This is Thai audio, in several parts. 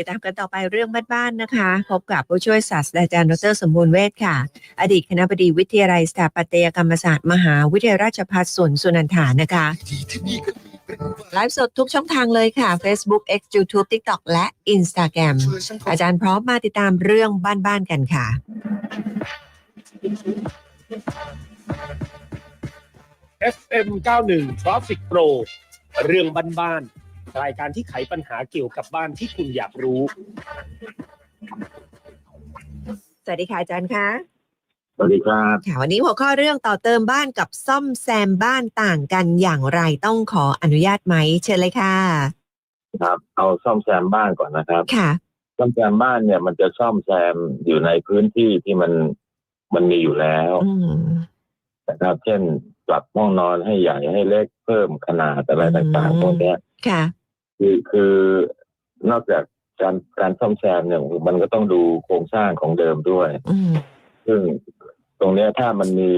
ติดตามกันต่อไปเรื่องบ้านๆนะคะ พบกับผู้ช่วยศาสตราจารย์ดรสมบูรณ์เวชค่ะ อดีตคณะบดีวิทยาลัยสถาปัตยกรรมศาสตร์มหาวิทยาลัยราชภัฏสวนสุนันทานะคะไลฟ์สดทุกช่องทางเลยค่ะ Facebook X YouTube TikTok และ Instagram อาจารย์พร้อมมาติดตามเรื่องบ้านๆกันค่ะ FM 91 Traffic Pro เรื่องบ้านๆ รายการที่ไขปัญหาเกี่ยวกับบ้านที่คุณอยากรู้ สวัสดีค่ะอาจารย์คะสวัสดีครับค่ะวันนี้หัวข้อเรื่องต่อเติมบ้านกับซ่อมแซมบ้านต่างกันอย่างไรต้องขออนุญาตไหมเชิญเลยค่ะ ครับ เอาซ่อมแซมบ้านก่อนนะครับ ค่ะ ซ่อมแซมบ้านเนี่ย มันจะซ่อมแซมอยู่ในพื้นที่ที่มันมันมีอยู่แล้วอืมนะครับ เช่นปรับห้องนอนให้ใหญ่ให้เล็กเพิ่มขนาดอะไรต่างอืมๆพวกเนี้ยค่ะ คือคือนอกจากการการซ่อมแซมเนี่ยมันก็ต้องดูโครงสร้างของเดิมด้วย อืมซึ่งตรงเนี้ยถ้ามันมี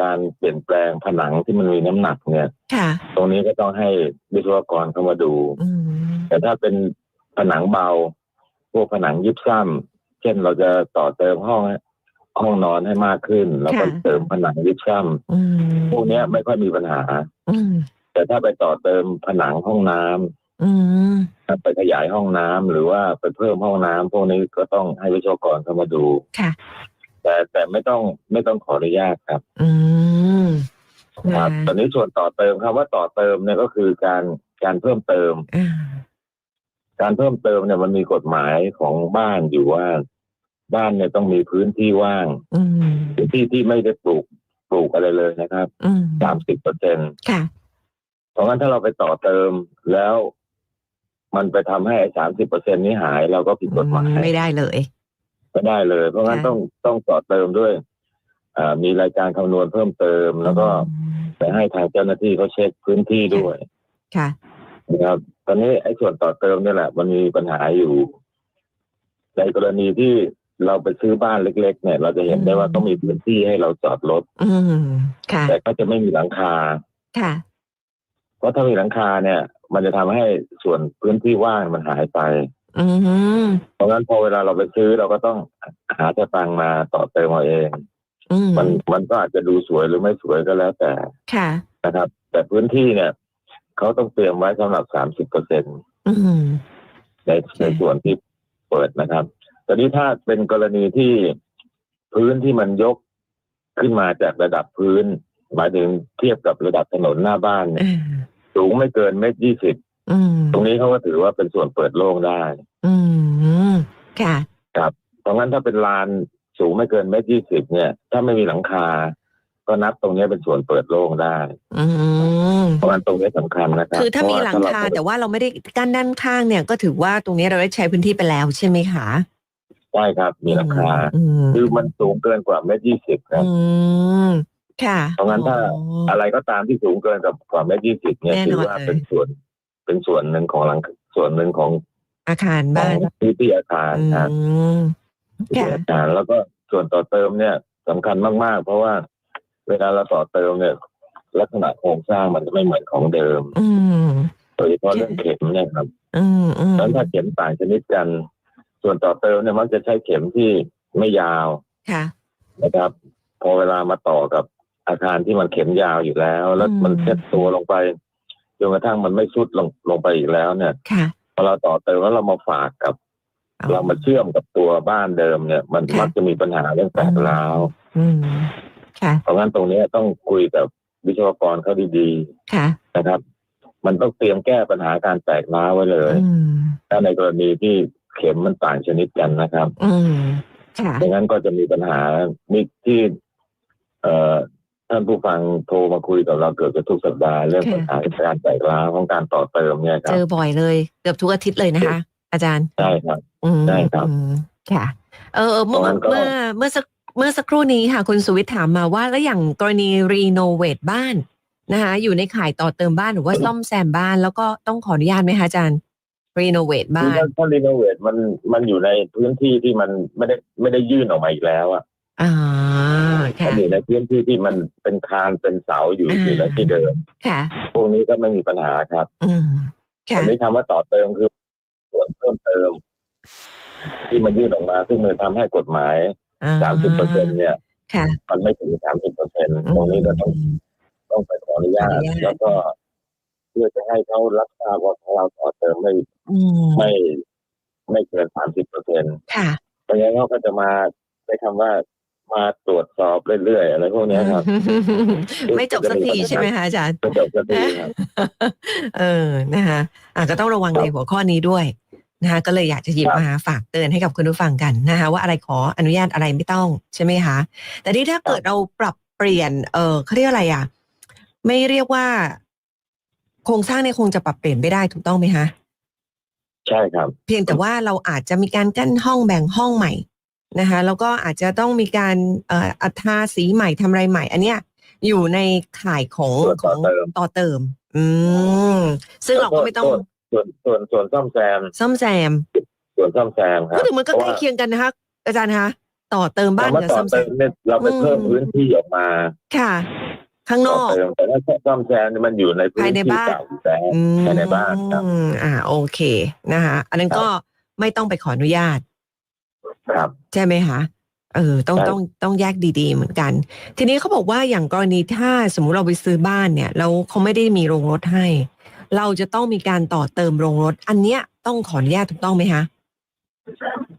การเปลี่ยนแปลงผนังที่มันมีน้ำหนักเนี่ย ค่ะ ตรงนี้ก็ต้องให้วิศวกรเข้ามาดู อืมแต่ถ้าเป็นผนังเบา พวกผนังยิบซ้ำเช่นเราจะต่อเติมห้องห้องนอนให้มากขึ้น แล้วก็เติมผนังยิบซ้อืมำพวกเนี้ยไม่ค่อยมีปัญหา อืมแต่ถ้าไปต่อเติมผนังห้องน้ำ อืมถ้าไปขยายห้องน้ำหรือว่าไปเพิ่มห้องน้ำพวกนี้ก็ต้องให้วิศวกรเข้ามาดู ค่ะ แต่แต่ไม่ต้องไม่ต้องขออนุญาตครับ อืมครับ ตอนนี้ส่วนต่อเติมคำว่าต่อเติมเนี่ยก็คือการการเพิ่มเติม อ่าการเพิ่มเติมเนี่ยมันมีกฎหมายของบ้านอยู่ว่า บ้านเนี่ยต้องมีพื้นที่ว่างอืม พื้นที่ที่ไม่ได้ปลูกปลูกอะไรเลยนะครับอืม สามสิบเปอร์เซ็นค่ะ เพราะงั้นถ้าเราไปต่อเติมแล้ว มันไปทำให้สามสิบเปอร์เซ็นนี้หายเราก็ผิดกฎหมายไม่ได้เลยไม่ได้เลย เพราะงั้นค่ะต้องต้องต่อเติมด้วยอ่ามีรายการคำนวณเพิ่มเติม แล้วก็ไปให้ทางเจ้าหน้าที่เขาเช็คพื้นที่ด้วย ค่ะนะครับ ตอนนี้ไอ้ส่วนต่อเติมเนี่ยแหละ มันมีปัญหาอยู่ ในกรณีที่เราไปซื้อบ้านเล็ก ๆ เนี่ย เราจะเห็นได้ว่าต้องมีพื้นที่ให้เราจอดรถอืมค่ะแต่ก็จะไม่มีหลังคา ค่ะ เพราะถ้ามีหลังคาเนี่ย มันจะทำให้ส่วนพื้นที่ว่างมันหายไปอืมเพราะงั้นพอเวลาเราไปซื้อเราก็ต้องหาสตังค์มาต่อเติมเอาเองอืมมันมันก็อาจจะดูสวยหรือไม่สวยก็แล้วแต่ค่ะนะครับ แต่พื้นที่เนี่ยเขาต้องเตรียมไว้สำหรับสามสิบเปอร์เซ็นอืมในในส่วนที่เปิดนะครับแต่นี้ถ้าเป็นกรณีที่พื้นที่มันยกขึ้นมาจากระดับพื้น หมายถึงเทียบกับระดับถนนหน้าบ้านเนี่ยอ่า สูงไม่เกินเมตรยี่สิบอืมตรงนี้เขาก็ถือว่าเป็นส่วนเปิดโล่งได้ อืมค่ะเพราะงั้นถ้าเป็นลานสูงไม่เกินเมตรยี่สิบเนี่ย ถ้าไม่มีหลังคา ก็นับตรงนี้เป็นส่วนเปิดโล่งได้อืมเพราะงั้นตรงนี้สำคัญนะครับคือถ้ามีหลังคาเพระแต่ว่ว่าเราไม่ได้กั้นด้านข้างเนี่ย ก็ถือว่าตรงนี้เราได้ใช้พื้นที่ไปแล้วใช่ไหมคะใช่ครับ มีหลังคาอืมคือมันสูงเกินกว่าเมตรยี่สิบครับอืม ค่ะเพราะงั้นถ้าอ๋ออะไรก็ตามที่สูงเกินกับกว่าเมตรยี่สิบเนี่ยแน่นอนถือว่าเลย เป็นส่วนเป็นส่วนหนึ่งของหลังส่วนหนึ่งของอาคารขอบ้างนพื้นที่อาคารอืครับมพื้นที่ค่ะอาคารแล้วก็ส่วนต่อเติมเนี่ยสำคัญมากๆ เพราะว่าเวลาเราต่อเติมเนี่ย ลักษณะโครงสร้างมันจะไม่เหมือนของเดิมอืม โดยเฉพาะเรื่องเข็มเนี่ยครับ อืมอืมดังนั้นถ้าเข็มต่างชนิดกัน ส่วนต่อเติมเนี่ยมักจะใช้เข็มที่ไม่ยาวค่ะ นะครับ พอเวลามาต่อกับ อาคารที่มันเข็มยาวอยู่แล้ว แล้วอืมมันเซ็ตตัวลงไปจนกระทั่งมันไม่สุดลงลงไปอีกแล้วเนี่ยค่ะพอเราต่อเติมแล้วเรามาฝากกับ เรามาเชื่อมกับตัวบ้านเดิมเนี่ย มันค่ะมักจะมีปัญหาเรื่องแตกร้าวอืมค่ะเพราะงั้นตรงเนี้ยต้องคุยกับวิศวกรเขาดีค่ะๆนะครับ มันต้องเตรียมแก้ปัญหาการแตกร้าวไว้เลยอืมถ้าในกรณีที่เข็มมันต่างชนิดกันนะครับอืมค่ะดังนั้นก็จะมีปัญหานี่ที่เอ่อ ท่านผู้ฟังโทรมาคุยกับเราเกือบจะทุกสัปดาห์เรื่องค่ะปัญหาการแตกร้าวของการต่อเติมเนี่ยคเจรับอบ่อยเลย เกือบทุกอาทิตย์เลยนะคะ อาจารย์ใช่ครับอืมได้ครับอืมค่ะ เออเมื่อเพราะงั้นก็เมื่อเมื่อสักเมื่อสักครู่นี้ค่ะ คุณสุวิทย์ถามมาว่าแล้วอย่างกรณีรีโนเวทบ้านนะคะอยู่ในข่ายต่อเติมบ้านหรือว่าซ่อมแซมบ้านแล้วก็ต้องขออนุญาตไหมคะอาจารย์รีโนเวทบ้าคือนถ้าถ้ารีโนเวทมันมันอยู่ในพื้นที่ที่มันไม่ได้ไม่ได้ยื่นออกมาอีกแล้วอะอ่า ค่ะมันอยู่ในพื้นที่ที่มันเป็นคานเป็นเสาอยู่อ่าอยู่ในที่เดิมค่ะ พวกนี้ก็ไม่มีปัญหาครับอืมค่ะอันนี้คำว่าต่อเติมคือส่วนเพิ่มเติม ที่มันยื่นออกมาซึ่งมันทำให้กฎหมายสามสิบเปอร์เซ็นเนี่ยค่ะมันไม่ถึงสามสิบเปอร์เซ็นตรงนี้ก็ต้องต้องไปขออนุญาขอตอนุญาตแล้วก็เพื่อจะให้เขารับทราบว่าของเราต่อเติมไม่อืมไม่ไม่เกินสามสิบเปอร์เซ็นค่ะเพราะงั้นเขาก็จะมาใช้คำว่า มาตรวจสอบเรื่อยๆอะไรพวกเนี้ยครับ ไม่จบสักทีใช่ไหมคะอาจารย์ก็จบสักทีครับเออนะคะอะก็ต้องระวังครับในหัวข้อนี้ด้วยนะคะก็เลยอยากจะหยิบครับมาฝากเตือนให้กับคุณผู้ฟังกันนะคะว่าอะไรขออนุญาตอะไรไม่ต้องใช่ไหมคะ แต่ที่ถ้าเกิดเราปรับเปลี่ยน เออเขาเรียกอะไรอะ ไม่เรียกว่า โครงสร้างเนี่ยคงจะปรับเปลี่ยนไม่ได้ถูกต้องไหมคะ ใช่ครับ เพียงแต่ว่าเราอาจจะมีการกั้นห้องแบ่งห้องใหม่ นะคะแล้วก็อาจจะต้องมีการเอ่ออัทาสีใหม่ทำอะไรใหม่ อันเนี้ยอยู่ในข่ายของส่วนขต่อองเติมต่อเติม อืมซึ่งเราก็ไม่ต้องส่วนส่วนส่วนซ่อมแซมซ่อมแซม ส่วนซ่อมแซมครัก็บถึงมันก็ใกล้เคียงกันนะคะอาจารย์คะต่อเติมบ้านคำว่ากับต่อซ่อมแซเติมมเนี่ยเราไปเพิ่มอืมพื้นที่ออกมา ค่ะ ข้างนต่ออกเติมแต่ถ้าซ่อมแซมเนี่ยมันอยู่ในพื้นภายในที่บ้านเก่าอยู่แล้วอืมภายในบ้านครับอ่าโอเคนะคะอันนั้นครับก็ไม่ต้องไปขออนุญาต ครับ ใช่ไหมคะเออต้องใช่ต้องต้องแยกดีๆ เหมือนกัน ทีนี้เขาบอกว่าอย่างกรณีถ้าสมมุติเราไปซื้อบ้านเนี่ยแล้วเขาไม่ได้มีโรงรถให้ เราจะต้องมีการต่อเติมโรงรถ อันเนี้ยต้องขออนุญาตถูกต้องไหมคะ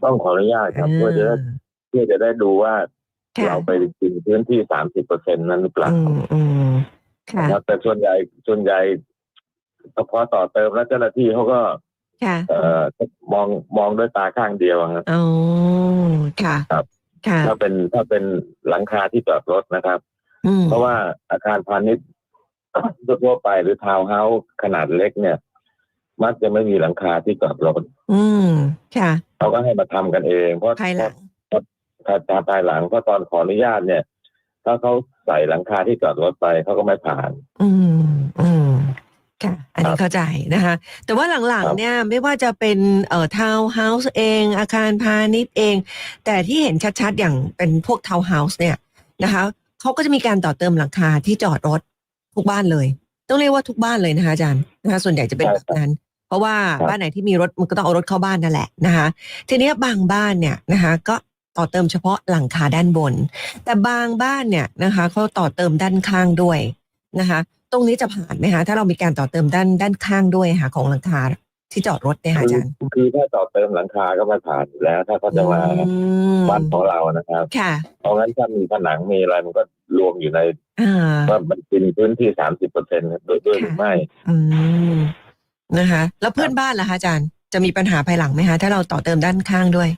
ต้องขออนุญาตครับเพื่อจะได้เพื่อจะได้ดูว่าค่ะเราไปกินพื้นที่สามสิบเปอร์เซ็นนั้นหรือเปล่าอืมอืมค่ะครับแต่ส่วนใหญ่ส่วนใหญ่พอต่อเติมแล้วเจ้าหน้าที่เขาก็ ค่ะ เอ่อมองมองด้วยตาข้างเดียวครับ อ๋อ ค่ะ ครับ ค่ะ ถ้าเป็นถ้าเป็นหลังคาที่จอดรถนะครับ อืมเพราะว่าอาคารพาณิชย์ ทั่วไปหรือทาวน์เฮาส์ขนาดเล็กเนี่ย มักจะไม่มีหลังคาที่จอดรถอืม ค่ะ เขาก็ให้มาทำกันเองเพราะภายหลัง ถ้าตามภายหลังเพราะตอนขออนุญาตเนี่ย ถ้าเขาใส่หลังคาที่จอดรถไปเขาก็ไม่ผ่าน อืมอืมค่ะอั นนี้ครับเข้าใจนะคะแต่ว่าหลังครับๆเนี่ยไม่ว่าจะเป็นเอ่อทาวน์เฮาส์เอง อาคารพาณิชย์เอง แต่ที่เห็นชัดๆ อย่างเป็นพวกทาวน์เฮาส์เนี่ยนะคะเขาก็จะมีการต่อเติมหลังคาที่จอดรถทุกบ้านเลย ต้องเรียกว่าทุกบ้านเลยนะคะอาจารย์นะคะส่วนใหญ่จะเป็นใช่แบบครับนั้น เพราะว่าครับบ้านไหนที่มีรถมันก็ต้องเอารถเข้าบ้านนั่นแหละนะคะทีเนี้ยบางบ้านเนี่ยนะคะก็ต่อเติมเฉพาะหลังคาด้านบน แต่บางบ้านเนี่ยนะคะเขาต่อเติมด้านข้างด้วยนะคะ ตรงนี้จะผ่านไหมคะถ้าเรามีการต่อเติมด้านด้านข้างด้วยค่ะของหลังคาที่จอดรถเนี่ยค่ะอาจารย์คือคือถ้าต่อเติมหลังคาก็ไม่ผ่านอยู่แล้ว ถ้าเขาจะมาอืมบ้านของเรานะครับค่ะเพราะงั้นถ้ามีผนังมีอะไรมันก็รวมอยู่ในอ่าว่ามันกินพื้นที่สามสิบเปอร์เซ็นต์ด้วยด้วยหรือไม่อืมนะคะ แล้วเพื่อนบ้านล่ะคะอาจารย์จะมีปัญหาภายหลังไหมคะถ้าเราต่อเติมด้านข้างด้วย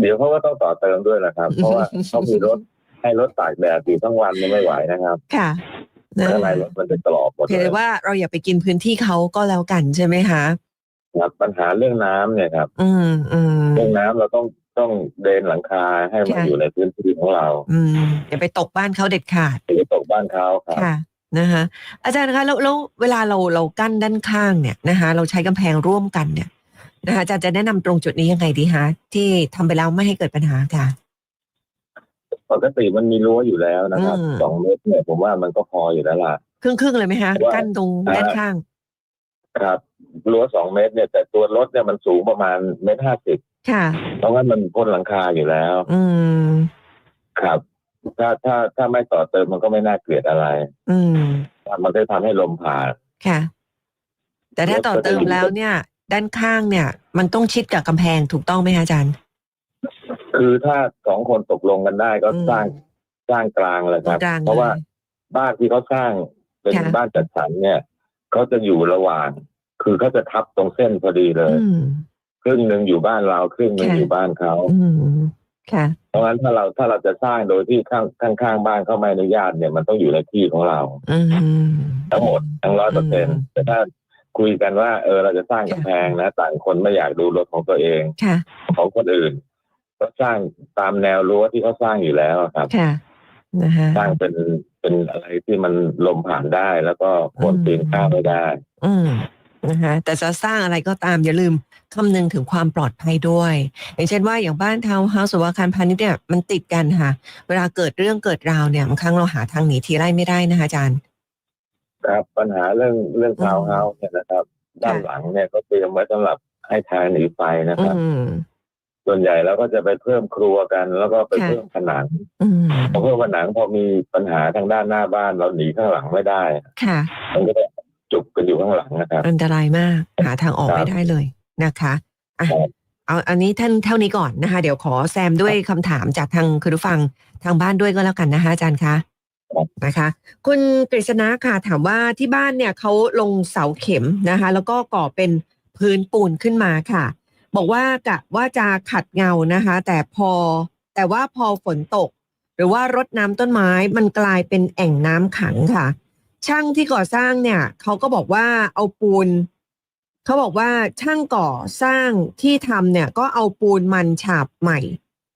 เดี๋ยวเขาก็ต้องต่อเติมด้วยนะครับ เพราะว่าเขามีรถให้รถตากแดดอยู่ทั้งวันเนี่ยไม่ไหวนะครับ ค่ะนะ ข้างในรถมันจะกรอบหมดเพียงเลแต่ยว่าเราอย่าไปกินพื้นที่เขาก็แล้วกันใช่ไหมคะครับปัญหาเรื่องน้ำเนี่ยครับ อืมอืมเรื่องน้ำเราต้องต้องเดนหลังคาให้มันค่ะอยู่ในพื้นที่ของเรา อืมอย่าไปตกบ้านเขาเด็ดขาดหรือตกบ้านเขาครับค่ะนะคะอาจารย์คะแล้วแล้วเวลาเราเรากั้นด้านข้างเนี่ยนะคะ เราใช้กำแพงร่วมกันเนี่ยนะคะอาจารย์จะแนะนำตรงจุดนี้ยังไงดีคะที่ทำไปแล้วไม่ให้เกิดปัญหาค่ะ ปกติมันมีรั้วอยู่แล้วนะครับอืม สองเมตรเนี่ยผมว่ามันก็พออยู่แล้วล่ะ ครึ่งครึ่งๆเลยไหมคะว่า กั้นตรงอ่าด้านข้าง ครับรั้วสองเมตรเนี่ย แต่ตัวรถเนี่ยมันสูงประมาณเมตรห้าสิบค่ะ เพราะงั้นมันพ้นหลังคาอยู่แล้ว อืม ครับ ถ้าถ้าถ้าไม่ต่อเติมมันก็ไม่น่าเกลียดอะไร อืม มันก็ทำให้ลมผ่าน ค่ะ แต่ถ้าต่อเติมแล้วเนี่ย ด้านข้างเนี่ย มันต้องชิดกับกำแพงถูกต้องไหมคะอาจารย์ คือถ้าสองคนตกลงกันได้ก็อืม สร้างสร้างกลางเลยตครรังบกลางเพราะว่าลย บ้านที่เขาสร้างเป็นค่ะ บ้านจัดสรรเนี่ยเขาจะอยู่ระหว่าง คือเขาจะทับตรงเส้นพอดีเลย อืม ครึ่งหนึ่งอยู่บ้านเราครึ่งหนึ่งค่ะ อยู่บ้านเขาอืมค่ะ เพราะงั้นถ้าเราถ้าเราจะสร้างโดยที่ข้างข้างข้างบ้านเขาไม่อนุญาตเนี่ยมันต้องอยู่ในที่ของเรา อืม ทั้งหมดทั้งร้อยเปอร์เซ็นอืต์มแต่ถ้าคุยกันว่า เออเราจะสร้างกำแพงนะ ต่างคนไม่อยากดูรถของตัวเองค่ะ ของคนอื่น ก็สร้างตามแนวรั้วที่เขาสร้างอยู่แล้วครับค่ะนะคะสร้างเป็นเป็นอะไรที่มันลมผ่านได้ แล้วก็คนปีนข้ามไม่ได้ อืมนะคะแต่จะสร้างอะไรก็ตามอย่าลืมคำนึงถึงความปลอดภัยด้วย อย่างเช่นว่าอย่างบ้านทาวน์เฮาส์หรือว่าอาคารพาณิชย์เนี่ยมันติดกันค่ะ เวลาเกิดเรื่องเกิดราวเนี่ยบางครั้งเราหาทางหนีทีไล่ไม่ได้นะคะอาจารย์ ครับปัญหาเรื่องเรื่องอืมทาวน์เฮาส์เนี่ยนะครับ ด้านหลังเนี่ยก็เตรียมไว้สำหรับให้ทางหนีไฟนะครับอืม ส่วนใหญ่เราก็จะไปเพิ่มครัวกัน แล้วก็ไปค่ะเพิ่มผนังอืมพอเพิ่มผนังพอมีปัญหาทางด้านหน้าบ้านเราหนีข้างหลังไม่ได้ ค่ะ มันก็จะจุกกันอยู่ข้างหลังนะครับ อันตรายมากหาทางออกครับไม่ได้เลยนะคะอะครับ เอาอันนี้ท่านเท่านี้ก่อนนะคะ เดี๋ยวขอแซมด้วยคำถามจากทางคุณผู้ฟังทางบ้านด้วยก็แล้วกันนะคะอาจารย์คะครับนะคะ คุณกฤษณะค่ะถามว่าที่บ้านเนี่ยเขาลงเสาเข็มนะคะ แล้วก็ก่อเป็นพื้นปูนขึ้นมาค่ะ บอกว่ากะว่าจะขัดเงานะคะ แต่พอแต่ว่าพอฝนตก หรือว่ารดน้ำต้นไม้มันกลายเป็นแอ่งน้ำขังค่ะ ช่างที่ก่อสร้างเนี่ยเขาก็บอกว่าเอาปูนเขาบอกว่าช่างก่อสร้างที่ทำเนี่ย ก็เอาปูนมันฉาบใหม่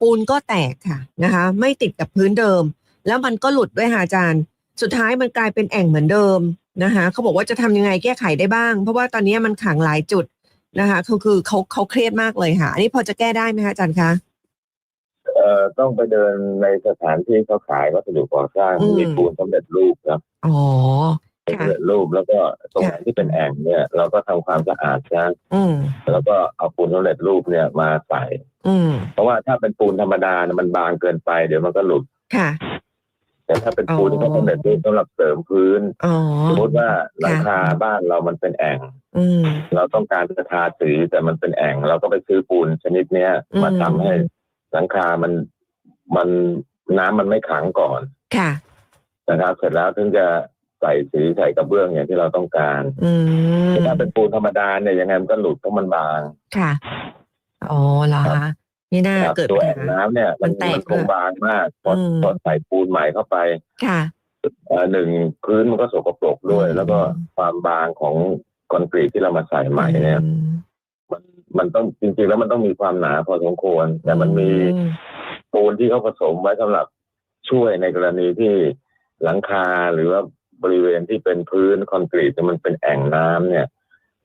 ปูนก็แตกค่ะนะคะ ไม่ติดกับพื้นเดิม แล้วมันก็หลุดด้วยค่ะอาจารย์ สุดท้ายมันกลายเป็นแอ่งเหมือนเดิมนะคะเขาบอกว่าจะทำยังไงแก้ไขได้บ้าง เพราะว่าตอนนี้มันขังหลายจุด นะคะคือคือเขาเขาเครียดมากเลยค่ะ อันนี้พอจะแก้ได้ไหมคะอาจารย์คะเอ่อต้องไปเดินในสถานที่เขาขายวัสดุก่อสร้างอืมมีปูนสำเร็จรูปครับอ๋อเป็นค่ะสำเร็จรูปแล้วก็ตรงไหนค่ะที่เป็นแอ่งเนี่ย เราก็ทำความสะอาดซะอืมแล้วก็เอาปูนสำเร็จรูปเนี่ยมาใส่อืมเพราะว่าถ้าเป็นปูนธรรมดาเนี่ยมันบางเกินไป เดี๋ยวมันก็หลุดค่ะ แต่ถ้าเป็นปูนอ๋อที่เขาสำเร็จรูปสำหรับเสริมพื้นอ๋อ สมมติว่าหลังคาบ้านเรามันเป็นแอ่ง อืม เราต้องการจะทาสีแต่มันเป็นแอ่ง เราก็ไปซื้อปูนชนิดเนี้ยอืม มาทำให้หลังคามันมันน้ำมันไม่ขังก่อนค่ะ นะครับ เสร็จแล้วถึงจะใส่สีใส่กระเบื้องอย่างที่เราต้องการอืม แต่ถ้าเป็นปูนธรรมดาเนี่ยยังไงมันก็หลุดเพราะมันบาง ค่ะ อ๋อเหรอคะ นี่น่าครับเกิดตัวปัญแอ่งหาน้ำเนี่ย มันมันแตกมันคงบางมากพออมพอใส่ปูนใหม่เข้าไป ค่ะเอ่อหนึ่งพื้นมันก็สกปรกด้วยอืมแล้วก็ความบางของคอนกรีตที่เรามาใส่ใหม่เนี่ยอืมมันมันต้องจริงๆแล้วมันต้องมีความหนาพอสมควร แต่มันมีอืปูนที่เขาผสมไว้สำหรับช่วยในกรณีที่หลังคาหรือว่าบริเวณที่เป็นพื้นคอนกรีตเนี่ยมันเป็นแอ่งน้ำเนี่ย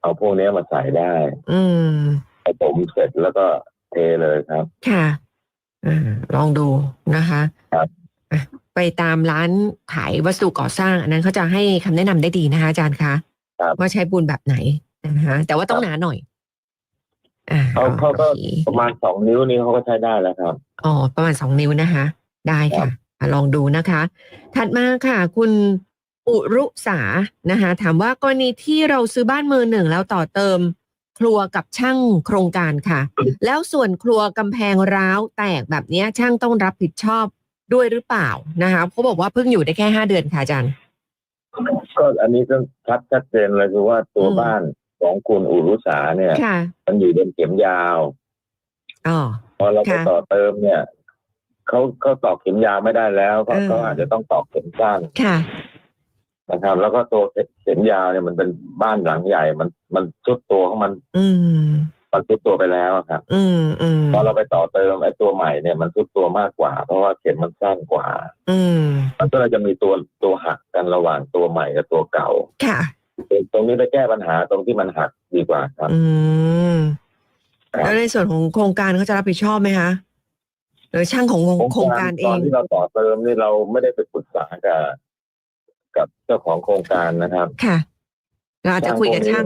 เอาพวกนี้มาใส่ได้อืมผสมเสร็จแล้วก็ เทเลยครับ ค่ะอ่าลองดูนะคะครับอะไปตามร้านขายวัสดุก่อสร้าง อันนั้นเขาจะให้คำแนะนำได้ดีนะคะอาจารย์คะครับว่าใช้ปูนแบบไหนนะคะแต่ว่าต้องครับหนาหน่อยอ่าเขาเขาก็โอคประมาณสองนิ้วนี้เขาก็ใช้ได้แล้วครับอ๋อประมาณสองนิ้วนะคะ ได้ครัค่ะบอะลองดูนะคะ ถัดมาค่ะ คุณอุรุสานะคะถามว่ากรณีที่เราซื้อบ้านมือหนึ่งแล้วต่อเติม ครัวกับช่างโครงการค่ะ แล้วส่วนครัวกำแพงร้าวแตกแบบเนี้ยช่างต้องรับผิดชอบด้วยหรือเปล่านะคะเขาบอกว่าเพิ่งอยู่ได้แค่ห้าเดือนค่ะอาจารย์ก็อันนี้ก็ชัดชัดเจนเลยคือว่าตัวอืมบ้านของคุณอุรุสาเนี่ยค่ะมันอยู่บนเข็มยาวอ๋อพอเราไปค่ะต่อเติมเนี่ยเขาเขาตอกเข็มยาวไม่ได้แล้วเขาเออเขาอาจจะต้องตอกเข็มสั้นค่ะ นะครับ แล้วก็ตัวเข็มยาวเนี่ยมันเป็นบ้านหลังใหญ่ มันมันชุดตัวของมัน อืมมันชุดตัวไปแล้วอะครับ อืมอืมพอเราไปต่อเติมไอ้ตัวใหม่เนี่ยมันชุดตัวมากกว่า เพราะว่าเข็มมันสั้นกว่า อืมมันก็เลยจะมีตัวตัวหักกันระหว่างตัวใหม่กับตัวเก่า ค่ะ ตรงนี้ไปแก้ปัญหาตรงที่มันหักดีกว่าครับ อืมครับแล้วในส่วนของโครงการเขาจะรับผิดชอบไหมคะหรือช่างของโครงการเอตอนงที่เราต่อเติมนี่เราไม่ได้ไปปรึกษากับ กับเจ้าของโครงการนะครับค่ะเราอาจจะคุยกับช่าง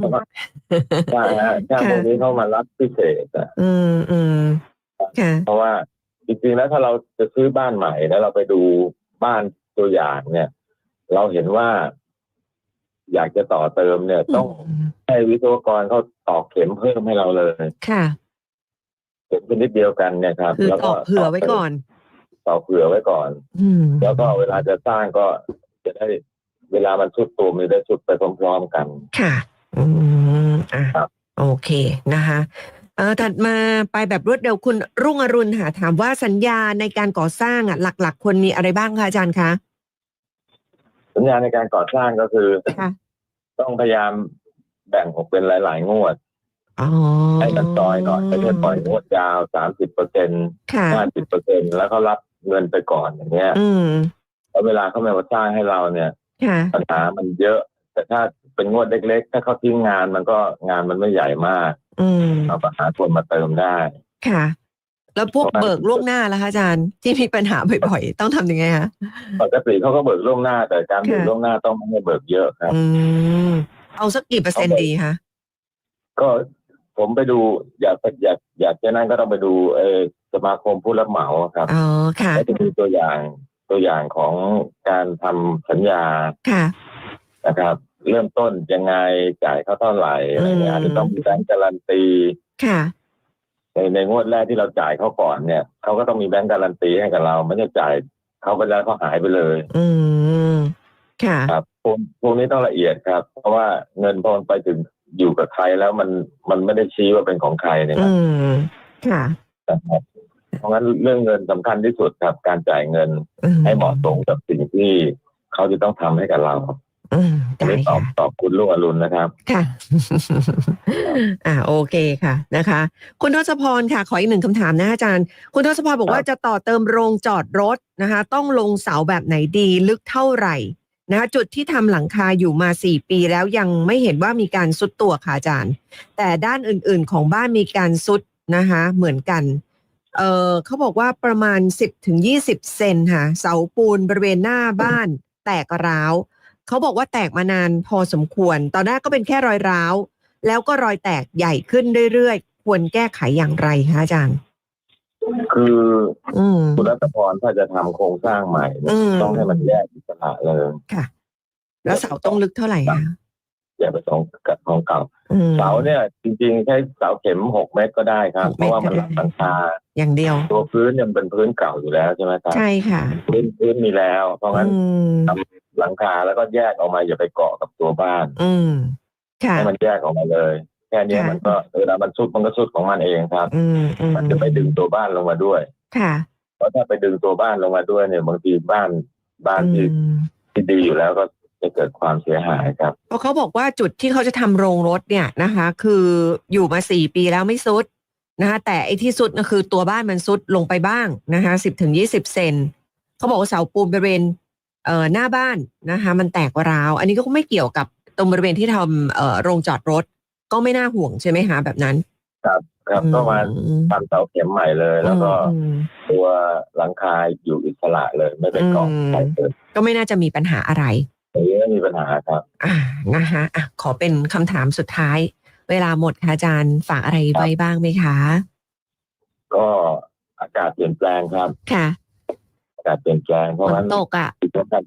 ใช่ฮะช่างค่ะพวกนี้เขามารับพิเศษอะอืมอืมค่ะเพราะว่าจริงๆแล้วถ้าเราจะซื้อบ้านใหม่แล้วเราไปดูบ้านตัวอย่างเนี่ย เราเห็นว่า อยากจะต่อเติมเนี่ย ต้องให้วิศวกรเขาตอกเข็มเพิ่มให้เราเลย ค่ะเข็มชนิดเดียวกันเนี่ยครับคือแล้วตอกเผื่อไว้ก่อนต่อเผื่อไว้ก่อนอืมแล้วก็เวลาจะสร้างก็จะได้ เวลามันชุดตัวมันได้ชุดไปพร้อมๆกัน ค่ะ อืมอะครับ โอเคนะคะ เอ่อถัดมาไปแบบรวดเร็วคุณรุ่งอรุณค่ะถามว่าสัญญาในการก่อสร้างอะหลัก ๆ ควรมีอะไรบ้างคะอาจารย์คะ สัญญาในการก่อสร้างก็คือ ค่ะ ต้องพยายามแบ่งออกเป็นหลาย ๆ งวด อ๋อให้มันซอยหน่อยไม่ใช่ปล่อยงวดยาวสามสิบเปอร์เซ็นต์ค่ะ ห้าสิบเปอร์เซ็นแล้วเขารับเงินไปก่อนอย่างเงี้ยอืม แล้วเวลาเขามาสร้างให้เราเนี่ยค่ะ ปัญหามันเยอะ แต่ถ้าเป็นงวดเล็ก ๆ ถ้าเขาทิ้งงานมันก็งานมันไม่ใหญ่มากอืมเราก็หาคนมาเติมได้ ค่ะ แล้วพวกประมาณเบิกล่วงหน้าล่ะคะอาจารย์ที่มีปัญหาบ่อยๆ ต้องทำยังไงคะปกติเขาก็เบิกล่วงหน้า แต่การเบิกค่ะล่วงหน้าต้องไม่ให้เบิกเยอะครับอืมเอาสักกี่เปอร์เซ็นต์ดีคะก็ผมไปดูอยากอยากอยากจะนั่นก็ต้องไปดูเออสมาคมผู้รับเหมาครับอ๋อค่ะแล้วจะมีตัวอย่าง ตัวอย่างของการทำสัญญาค่ะนะครับ เริ่มต้นยังไงจ่ายเขาเท่าไหร่อะไรเงี้ยอืมอาจจะต้องมีแบงก์การันตีค่ะในในงวดแรกที่เราจ่ายเขาก่อนเนี่ยเขาก็ต้องมีแบงก์การันตีให้กับเราไม่ใช่จ่ายเขาไปแล้วเขาหายไปเลย อืมค่ะครับพวกพวกนี้ต้องละเอียดครับ เพราะว่าเงินพอมันไปถึงอยู่กับใครแล้วมันมันไม่ได้ชี้ว่าเป็นของใครเนี่ยอืมค่ะนะครับ เพราะงั้นเรื่องเงินสำคัญที่สุดครับการจ่ายเงินอืให้เหมาะสมกับสิ่งที่เขาจะต้องทำให้กับเราอืมอันได้นี้ตอบค่ะตอบคุณลุงอรุณนะครับ ค่ะ อ่าโอเคค่ะนะคะ คุณทศพรค่ะ ขออีกหนึ่งคำถามนะอาจารย์ คุณทศพรบอกว่าครับจะต่อเติมโรงจอดรถนะคะ ต้องลงเสาแบบไหนดีลึกเท่าไหร่นะคะจุดที่ทำหลังคาอยู่มาสี่ปีแล้วยังไม่เห็นว่ามีการซุดตัวค่ะอาจารย์ แต่ด้านอื่นๆของบ้านมีการซุดนะคะ เหมือนกัน เออเขาบอกว่าประมาณ 10ถึง20 เซนค่ะ เสาปูนบริเวณหน้าบ้านแตกร้าวเขาบอกว่าแตกมานานพอสมควร ตอนแรกก็เป็นแค่รอยร้าว แล้วก็รอยแตกใหญ่ขึ้นเรื่อยๆ ควรแก้ไขอย่างไรคะอาจารย์ คืออืมคุณรัตพรถ้าจะทำโครงสร้างใหม่เนี่ยอืมต้องให้มันแยกอิสระเลย ค่ะ แล้วเสาต้องลึกเท่าไหร่คะ อย่าไปสองกับของเก่าอืมเสาเนี่ย จริงๆใช้เสาเข็มหกเมตรก็ได้ครับหกเพเมตรราะว่ามันก็ได้รับหลังคาอย่างเดียว ตัวพื้นเนี่ยมันเป็นพื้นเก่าอยู่แล้วใช่ไหมครับใช่ค่ะพื้นพื้นมีแล้ว เพราะงั้นอืมหลังคาแล้วก็แยกออกมาอย่าไปเกาะกับตัวบ้าน อืมค่ะให้มันแยกออกมาเลย แค่เนี้ยค่ะมันก็เวลามันสุดมันก็สุดของมันเองครับอืมอืมมันจะไปดึงตัวบ้านลงมาด้วย ค่ะเพราะถ้าไปดึงตัวบ้านลงมาด้วยเนี่ยบางทีบ้านบ้านอืที่มที่ดีอยู่แล้วก็ จะเกิดความเสียหายครับ เพราะเขาบอกว่าจุดที่เขาจะทำโรงรถเนี่ยนะคะ คืออยู่มาสี่ปีแล้วไม่ซุดนะคะแต่ไอ้ที่ซุดก็คือตัวบ้านมันซุดลงไปบ้างนะคะสิบถึงยี่สิบเซนเขาบอกว่าเสาปูนบริเวณเอ่อหน้าบ้านนะคะ มันแตกร้าว อันนี้ก็ไม่เกี่ยวกับตรงบริเวณที่ทำเอ่อโรงจอดรถ ก็ไม่น่าห่วงใช่ไหมคะแบบนั้น ครับก็มาอืมทำเสาเข็มใหม่เลย แล้วก็อืมตัวหลังคาอยู่อิสระเลยไม่ไปเกาะอืมใครเกิดก็ไม่น่าจะมีปัญหาอะไรอย่างนี้ ไม่มีปัญหาครับ อ่านะคะอะขอเป็นคำถามสุดท้าย เวลาหมดค่ะอาจารย์ฝากอะไรไว้บ้างไหมคะก็อากาศเปลี่ยนแปลงครับ ค่ะอากาศเปลี่ยนแปลงเพฝราะนงั้นตกอะ สิ่งสำคัญ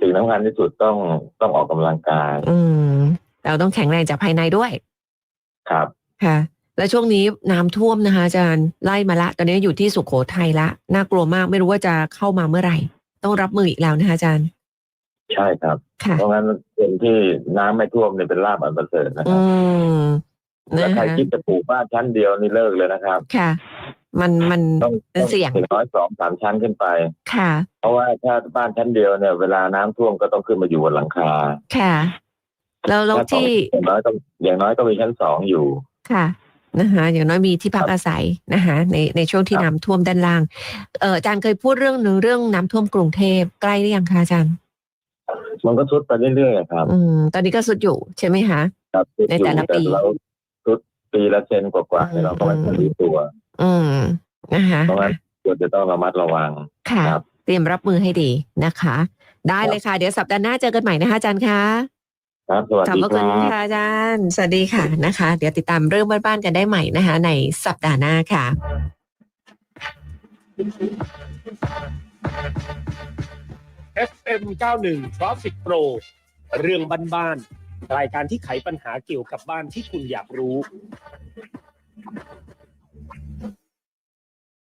สิ่งสำคัญที่สุดต้องต้องออกกำลังกายอืม เราต้องแข็งแรงจากภายในด้วย ครับ ค่ะ และช่วงนี้น้ำท่วมนะคะอาจารย์ไล่มาละ ตอนนี้อยู่ที่สุขโขทัยละ น่ากลัวมากไม่รู้ว่าจะเข้ามาเมื่อไหร่ ต้องรับมืออีกแล้วนะคะอาจารย์ ใช่ครับ ค่ะเพราะงั้นคนที่น้ำไม่ท่วมเนี่ยเป็นลาบอันประเสริฐนะคอืรับมแล้นะวใครคะคิดจะปลูกบ้านชั้นเดียวนี่เลิกเลยนะครับ ค่ะ มันมัน ต้องเป็นเสี่ยง ถึงน้อยสองสามชั้นขึ้นไป ค่ะ เพราะว่าถ้าบ้านชั้นเดียวเนี่ยเวลาน้ำท่วมก็ต้องขึ้นมาอยู่บนหลังคาค่ะ แล้วแล้วถ้าสองที่ อย่างน้อยก็อย่างน้อยก็มีชั้นสองอยู่ ค่ะนะคะอย่างน้อยมีที่พักอาศัยนะคะในในช่วงที่ครับ น้ำท่วมด้านล่างเอออาจารย์เคยพูดเรื่องหนึ่งเรื่องน้ำท่วมกรุงเทพใกล้หรือยังคะอาจารย์ มันก็ทุดไปเรื่อยๆครับ อืมตอนนี้ก็สุดอยู่ใช่ไหมคะ ครับทุดในอยู่แต่ละปี เราทุดปีละเซนกว่าๆเนี่ยเราก็ไม่ทันรู้ตัว อืมนะคะเพราะงั้นควรจะต้องระมัดระวังค่ะ ครับ เตรียมรับมือให้ดีนะคะ ได้เลยค่ะ เดี๋ยวสัปดาห์หน้าเจอกันใหม่นะคะอาจารย์คะครับสวัสขอบดีพระคคุรัณบ ค่ะอาจารย์ สวัสดีค่ะนะคะ เดี๋ยวติดตามเรื่องบ้านๆกันได้ใหม่นะคะ ในสัปดาห์หน้าค่ะ FM 91 Traffic Pro เรื่องบ้านๆรายการที่ไขปัญหาเกี่ยวกับบ้านที่คุณอยากรู้